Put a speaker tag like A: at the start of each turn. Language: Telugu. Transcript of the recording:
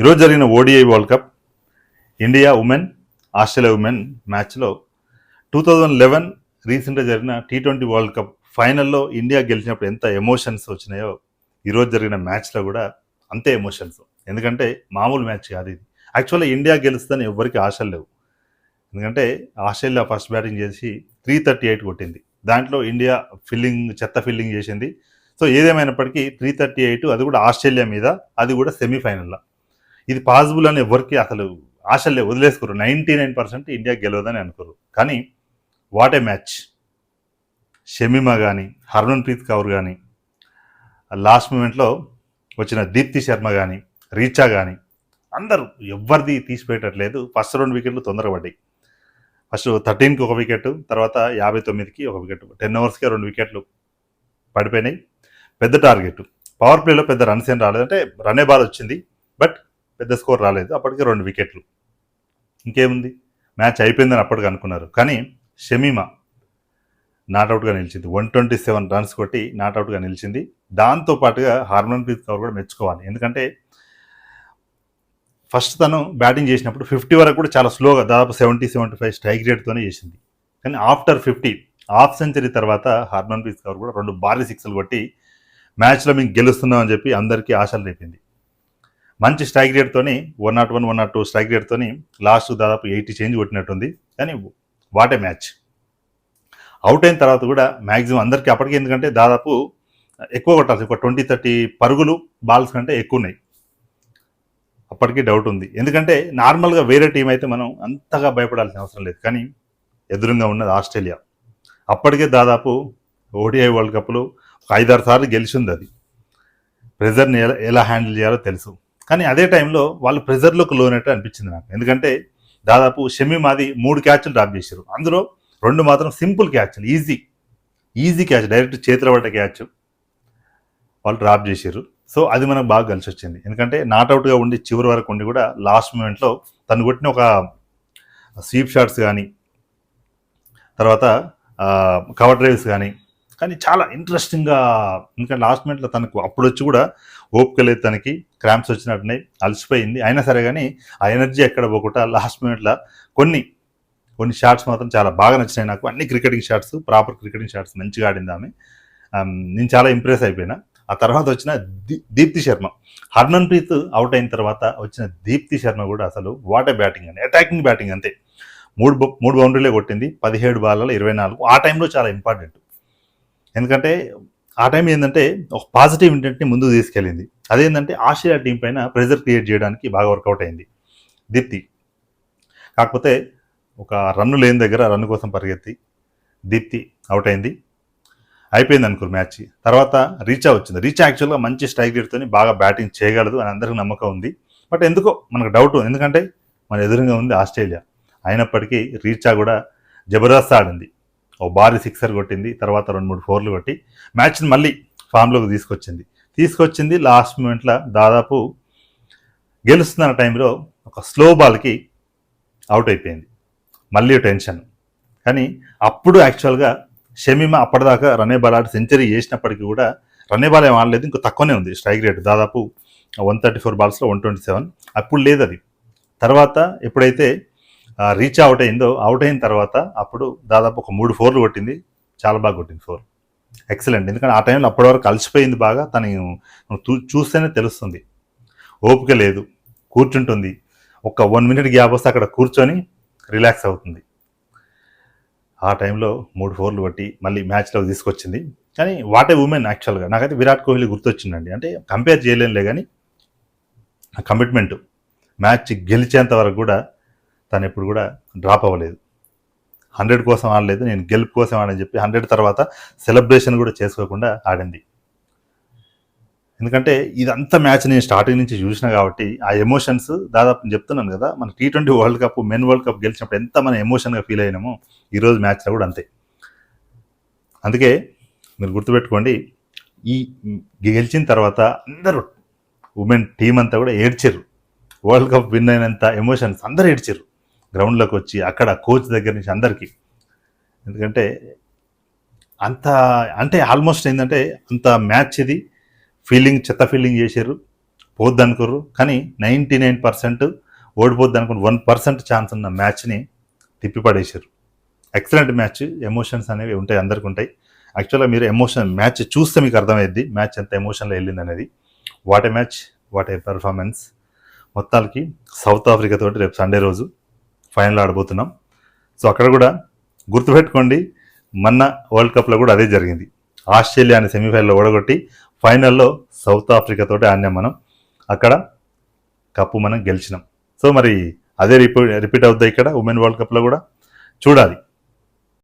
A: ఈరోజు జరిగిన ODI world cup India women Australia women మ్యాచ్లో టూ థౌజండ్ లెవెన్ రీసెంట్గా జరిగిన టీ ట్వంటీ వరల్డ్ కప్ ఫైనల్లో ఇండియా గెలిచినప్పుడు ఎంత ఎమోషన్స్ వచ్చినాయో ఈరోజు జరిగిన మ్యాచ్లో కూడా అంతే ఎమోషన్స్. ఎందుకంటే మామూలు మ్యాచ్ కాదు ఇది. యాక్చువల్గా ఇండియా గెలుస్తుందని ఎవ్వరికి ఆశలు లేవు. ఎందుకంటే ఆస్ట్రేలియా ఫస్ట్ బ్యాటింగ్ చేసి త్రీ థర్టీ ఎయిట్ కొట్టింది. దాంట్లో ఇండియా ఫిల్లింగ్ చెత్త ఫిల్లింగ్ చేసింది. సో ఏదేమైనప్పటికీ త్రీ థర్టీ ఎయిట్ అది కూడా ఆస్ట్రేలియా మీద అది కూడా సెమీఫైనల్లో. ఇది పాసిబుల్ అని ఎవరికి అసలు ఆశలే వదిలేసుకోరు. నైంటీ నైన్ పర్సెంట్ ఇండియా గెలవదని అనుకోరు. కానీ వాట్ ఏ మ్యాచ్ షమీమా కానీ హర్మన్ప్రీత్ కౌర్ కానీ లాస్ట్ మూమెంట్లో వచ్చిన దీప్తి శర్మ కానీ రీచా కానీ అందరూ ఎవరిది తీసిపెట్టట్లేదు. ఫస్ట్ రెండు వికెట్లు తొందరగా పడ్డాయి. ఫస్ట్ థర్టీన్కి ఒక వికెట్ తర్వాత యాభై తొమ్మిదికి ఒక వికెట్ టెన్ ఓవర్స్కి రెండు వికెట్లు పడిపోయినాయి. పెద్ద టార్గెట్ పవర్ ప్లేలో పెద్ద రన్స్ ఏం రాలేదంటే రన్నే బాల్ వచ్చింది. బట్ పెద్ద స్కోర్ రాలేదు. అప్పటికి రెండు వికెట్లు. ఇంకేముంది? మ్యాచ్ అయిపోయిందని అప్పటికి అనుకున్నారు. కానీ షమీమా నాట్అవుట్గా నిలిచింది. వన్ ట్వంటీ సెవెన్ రన్స్ కొట్టి నాట్అవుట్గా నిలిచింది. దాంతో పాటుగా హార్మన్ కౌర్ కూడా మెచ్చుకోవాలి. ఎందుకంటే ఫస్ట్ తను బ్యాటింగ్ చేసినప్పుడు ఫిఫ్టీ వరకు కూడా చాలా స్లోగా దాదాపు సెవెంటీ సెవెంటీ ఫైవ్ స్ట్రైక్ రేట్తోనే చేసింది. కానీ ఆఫ్టర్ ఫిఫ్టీ హాఫ్ సెంచరీ తర్వాత హార్మన్ప్రీత్ కౌర్ కూడా రెండు భారీ సిక్స్లు కొట్టి మ్యాచ్లో మేము గెలుస్తున్నాం అని చెప్పి అందరికీ ఆశలు రేపింది. మంచి strike రేట్తోని one not one one not two strike రేట్తోని last దాదాపు ఎయిటీ చేంజ్ కొట్టినట్టుంది. కానీ వాట్ ఏ మ్యాచ్ అవుట్ అయిన తర్వాత కూడా మ్యాక్సిమం అందరికీ అప్పటికి ఎందుకంటే దాదాపు ఎక్కువ కొట్టాల్సి ఒక ట్వంటీ థర్టీ పరుగులు బాల్స్ కంటే ఎక్కువ ఉన్నాయి. అప్పటికీ డౌట్ ఉంది. ఎందుకంటే నార్మల్గా వేరే టీం అయితే మనం అంతగా భయపడాల్సిన అవసరం లేదు. కానీ ఎదురుగా ఉన్నది ఆస్ట్రేలియా. అప్పటికే దాదాపు ఓడిఐ వరల్డ్ కప్లో ఒక ఐదారు సార్లు గెలిచింది అది. ప్రెజర్ని ఎలా ఎలా హ్యాండిల్ చేయాలో తెలుసు. కానీ అదే టైంలో వాళ్ళు ప్రెజర్లోకి లోనట్టు అనిపించింది నాకు. ఎందుకంటే దాదాపు షమీ మాది మూడు క్యాచ్లు డ్రాప్ చేశారు. అందులో రెండు మాత్రం సింపుల్ క్యాచ్లు ఈజీ ఈజీ క్యాచ్ డైరెక్ట్ చేతిలో పడ్డ క్యాచ్ వాళ్ళు డ్రాప్ చేశారు. సో అది మనకు బాగా కలిసి వచ్చింది. ఎందుకంటే నాట్అవుట్గా ఉండి చివరి వరకు ఉండి కూడా లాస్ట్ మూమెంట్లో తను కొట్టిన ఒక స్వీప్ షాట్స్ కానీ తర్వాత కవర్ డ్రైవ్స్ కానీ కానీ చాలా ఇంట్రెస్టింగ్గా ఇంకా లాస్ట్ మినిట్లో తనకు అప్పుడు వచ్చి కూడా ఓపిక లేదు తనకి. క్రాంప్స్ వచ్చినట్టున్నాయి అలసిపోయింది. అయినా సరే కానీ ఆ ఎనర్జీ ఎక్కడ పోకుండా లాస్ట్ మినిట్లో కొన్ని కొన్ని షాట్స్ మాత్రం చాలా బాగా నచ్చినాయి నాకు. అన్ని cricketing shots proper cricketing shots మంచిగా ఆడింది ఆమె. Um, నేను చాలా ఇంప్రెస్ అయిపోయినా. ఆ తర్వాత వచ్చిన దీప్తి శర్మ. హర్మన్ ప్రీత్ అవుట్ అయిన తర్వాత వచ్చిన దీప్తి శర్మ కూడా అసలు వాటే బ్యాటింగ్ అని అటాకింగ్ బ్యాటింగ్ అంతే. మూడు బౌ- మూడు బౌండరీలే కొట్టింది. పదిహేడు బాల్లో ఇరవై నాలుగు. ఆ టైంలో చాలా ఇంపార్టెంట్ ఎందుకంటే ఆ టైం ఏంటంటే ఒక పాజిటివ్ ఇంటెంట్ని ముందుకు తీసుకెళ్ళింది. అదేంటంటే ఆస్ట్రేలియా టీం పైన ప్రెజర్ క్రియేట్ చేయడానికి బాగా వర్కౌట్ అయింది. దీప్తి. కాకపోతే ఒక రన్ను లేని దగ్గర రన్ను కోసం పరిగెత్తి దీప్తి అవుట్ అయింది. అయిపోయింది అనుకోరు మ్యాచ్ తర్వాత రీచా వచ్చింది. రీచా యాక్చువల్గా మంచి స్ట్రైక్ రేట్తో బాగా బ్యాటింగ్ చేయగలదు అని అందరికీ నమ్మకం ఉంది. బట్ ఎందుకో మనకు డౌట్ ఎందుకంటే మన ఎదురుగా ఉంది ఆస్ట్రేలియా. అయినప్పటికీ రీచా కూడా జబర్దస్త్ ఆడింది. ఓ భారీ సిక్సర్ కొట్టింది తర్వాత రెండు మూడు ఫోర్లు కొట్టి మ్యాచ్ని మళ్ళీ ఫామ్లోకి తీసుకొచ్చింది. తీసుకొచ్చింది లాస్ట్ మూమెంట్లో దాదాపు గెలుస్తున్న టైంలో ఒక స్లో బాల్కి అవుట్ అయిపోయింది. మళ్ళీ టెన్షన్. కానీ అప్పుడు యాక్చువల్గా షమీమ అప్పటిదాకా రనే బాల్ ఆడి సెంచరీ చేసినప్పటికీ కూడా రనే బాల్ ఏం ఆడలేదు ఇంకా తక్కువనే ఉంది స్ట్రైక్ రేట్ దాదాపు వన్ థర్టీ ఫోర్ బాల్స్లో వన్ ట్వంటీ సెవెన్ అప్పుడు లేదు అది తర్వాత ఎప్పుడైతే రీచ్ అవుట్ అయిందో అవుట్ అయిన తర్వాత అప్పుడు దాదాపు ఒక మూడు ఫోర్లు కొట్టింది. చాలా బాగా కొట్టింది ఫోర్. ఎక్సలెంట్ ఎందుకంటే ఆ టైంలో అప్పటి వరకు కలిసిపోయింది బాగా. తను చూ- చూస్తేనే తెలుస్తుంది. ఓపిక లేదు. కూర్చుంటుంది. ఒక వన్ మినిట్ గ్యాప్ వస్తే అక్కడ కూర్చొని రిలాక్స్ అవుతుంది. ఆ టైంలో మూడు ఫోర్లు కొట్టి మళ్ళీ మ్యాచ్లో తీసుకొచ్చింది. కానీ వాట్ ఏ ఉమెన్ యాక్చువల్గా నాకైతే విరాట్ కోహ్లీ గుర్తొచ్చిందండి. అంటే కంపేర్ చేయలేనులే కానీ ఆ కమిట్మెంట్ మ్యాచ్ గెలిచేంత వరకు కూడా తను ఎప్పుడు కూడా డ్రాప్ అవ్వలేదు. హండ్రెడ్ కోసం ఆడలేదు నేను గెలుపు కోసం ఆడని చెప్పి హండ్రెడ్ తర్వాత సెలబ్రేషన్ కూడా చేసుకోకుండా ఆడింది. ఎందుకంటే ఇదంతా మ్యాచ్ నేను స్టార్టింగ్ నుంచి చూసిన కాబట్టి ఆ ఎమోషన్స్ దాదాపు చెప్తున్నాను కదా మన T twenty world cup men world cup గెలిచినప్పుడు ఎంత మనం ఎమోషన్గా ఫీల్ అయినామో ఈరోజు మ్యాచ్లో కూడా అంతే. అందుకే మీరు గుర్తుపెట్టుకోండి ఈ గెలిచిన తర్వాత అందరూ ఉమెన్ టీం అంతా కూడా ఏడ్చారు. వరల్డ్ కప్ విన్ అయినంత ఎమోషన్స్ అందరూ ఏడ్చారు. గ్రౌండ్లోకి వచ్చి అక్కడ కోచ్ దగ్గర నుంచి అందరికీ. ఎందుకంటే అంత అంటే ఆల్మోస్ట్ ఏంటంటే అంత మ్యాచ్ ఇది. ఫీలింగ్ చెత్త ఫీలింగ్ చేశారు. పోద్ది అనుకోరు కానీ నైంటీ నైన్ పర్సెంట్ ఓడిపోద్ది అనుకుని వన్ పర్సెంట్ ఛాన్స్ ఉన్న మ్యాచ్ని తిప్పిపడేశారు. Excellent match. ఎమోషన్స్ అనేవి ఉంటాయి అందరికి ఉంటాయి. యాక్చువల్గా మీరు ఎమోషన్ మ్యాచ్ చూస్తే మీకు అర్థమైద్ది మ్యాచ్ ఎంత ఎమోషన్లో వెళ్ళింది అనేది. What a match what a performance. మొత్తానికి సౌత్ ఆఫ్రికాతో రేపు సండే రోజు. ఫైనల్ ఆడబోతున్నాం. సో అక్కడ కూడా గుర్తుపెట్టుకోండి మొన్న వరల్డ్ కప్లో కూడా అదే జరిగింది. ఆస్ట్రేలియాని సెమీఫైనల్లో ఓడగొట్టి ఫైనల్లో సౌత్ ఆఫ్రికాతో ఆడినాం మనం. అక్కడ కప్పు మనం గెలిచినాం. సో మరి అదే రిపీ రిపీట్ అవుతుంది ఇక్కడ ఉమెన్ వరల్డ్ కప్లో కూడా? చూడాలి.